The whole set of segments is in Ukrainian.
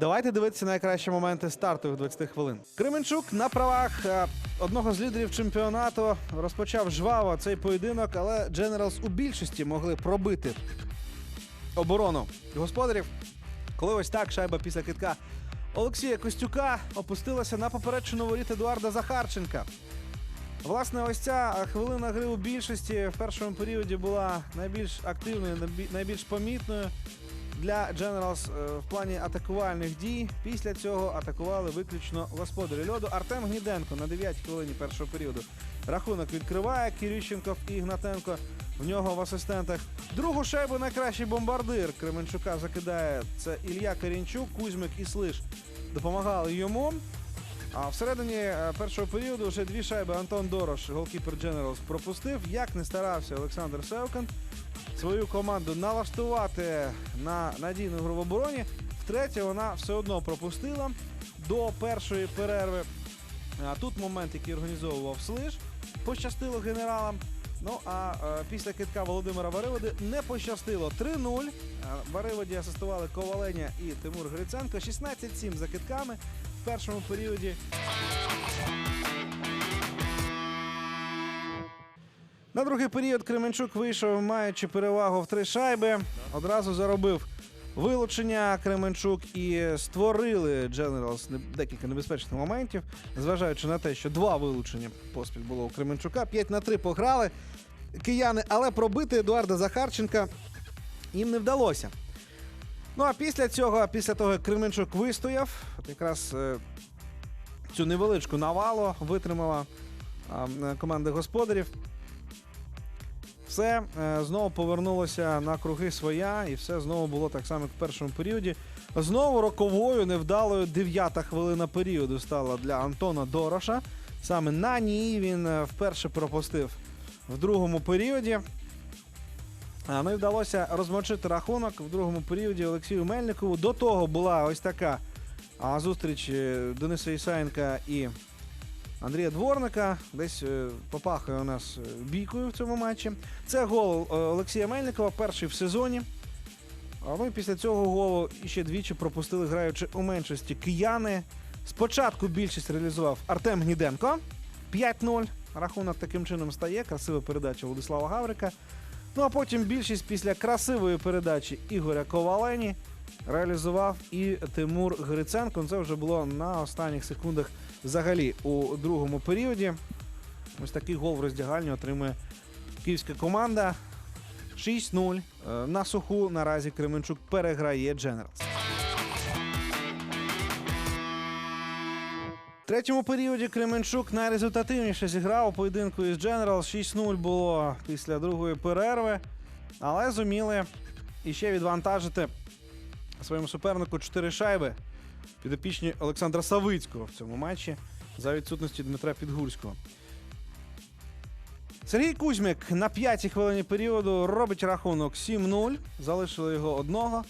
Давайте дивитися найкращі моменти стартових 20 хвилин. Кременчук на правах е, одного з лідерів чемпіонату розпочав жваво цей поєдинок, але Дженералс у більшості могли пробити оборону господарів. Коли ось так шайба після китка Олексія Костюка опустилася на попередчину воріт Едуарда Захарченка. Власне, ось ця хвилина гри у більшості в першому періоді була найбільш активною, найбільш помітною для е, в плані атакувальних дій. Після цього атакували виключно господарі льоду. Артем Гніденко на 9 хвилині першого періоду рахунок відкриває. Кирющенков і Гнатенко в нього в асистентах. Другу шайбу найкращий бомбардир Кременчука закидає це Ілля Карінчук, Кузьмик і Слиш допомагали йому. А всередині е, першого періоду вже дві шайби Антон Дорош, голкіпер Generals, пропустив. Як не старався Олександр Севкан свою команду налаштувати на надійну гру в обороні. Втретє, вона все одно пропустила до першої перерви. А тут момент, який організовував Слиж, пощастило генералам. Ну а е, після китка Володимира Вариводи не пощастило 3-0. Е, Вариводі асистували Коваленя і Тимур Гриценко. 16-7 за китками в першому періоді. На другий період Кременчук вийшов, маючи перевагу в три шайби. Одразу заробив вилучення Кременчук і створили не- декілька небезпечних моментів, зважаючи на те, що два вилучення поспіль було у Кременчука. 5 на 3 пограли кияни, але пробити Едуарда Захарченка їм не вдалося. Ну а після цього, після того, як Кременчук вистояв, якраз е, цю невеличку навалу витримала а, команда господарів. Все е, знову повернулося на круги своя, і все знову було так само, як в першому періоді. Знову роковою невдалою дев'ята хвилина періоду стала для Антона Дороша. Саме на ній він е, вперше пропустив в другому періоді. Ну і вдалося розмочити рахунок в другому періоді Олексію Мельникову. До того була ось така зустріч е, Дениса Ісаєнка і Андрія Дворника. Десь е, попахує у нас е, бійкою в цьому матчі. Це гол е, Олексія Мельникова, перший в сезоні. А ми після цього голу ще двічі пропустили, граючи у меншості кияни. Спочатку більшість реалізував Артем Гніденко. 5-0. Рахунок таким чином стає. Красива передача Владислава Гаврика. Ну а потім більшість після красивої передачі Ігоря Ковалені реалізував і Тимур Гриценко. Це вже було на останніх секундах взагалі у другому періоді. Ось такий гол в роздягальні отримує київська команда. 6-0. Е, На суху наразі Кременчук переграє. В третьому періоді Кременчук найрезультативніше зіграв у поєдинку із Generals. 6-0 було після другої перерви, але зуміли іще відвантажити своєму супернику 4 шайби підопічні Олександра Савицького в цьому матчі за відсутності Дмитра Підгурського. Сергій Кузьмик на п'ятій хвилині періоду робить рахунок 7-0. Залишили його одного.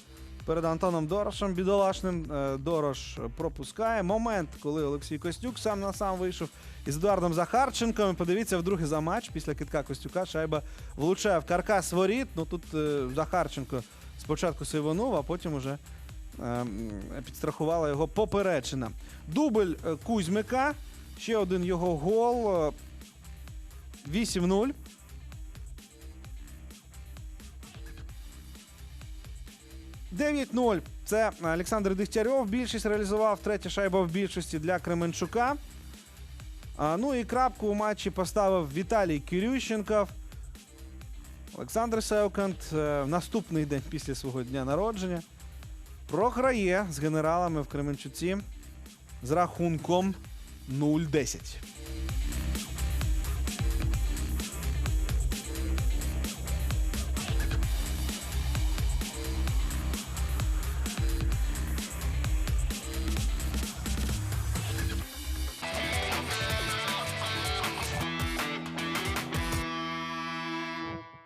Перед Антоном Дорошем бідолашним Е, Дорош пропускає. Момент, коли Олексій Костюк сам на сам вийшов із Едуардом Захарченком. Подивіться, вдруге за матч після китка Костюка шайба влучає в каркас воріт. Ну тут е, Захарченко спочатку сивонув, а потім уже ем, підстрахувала його поперечина. Дубль е, Кузьмика. Ще один його гол. е, 8-0. Дев'ять 0 Це Олександр Дегтярьов. Більшість реалізував. Третя шайба в більшості для Кременчука. Ну і крапку у матчі поставив Віталій Кирющенков. Олександр Сеукант е, в наступний день після свого дня народження програє з генералами в Кременчуці з рахунком 0-10.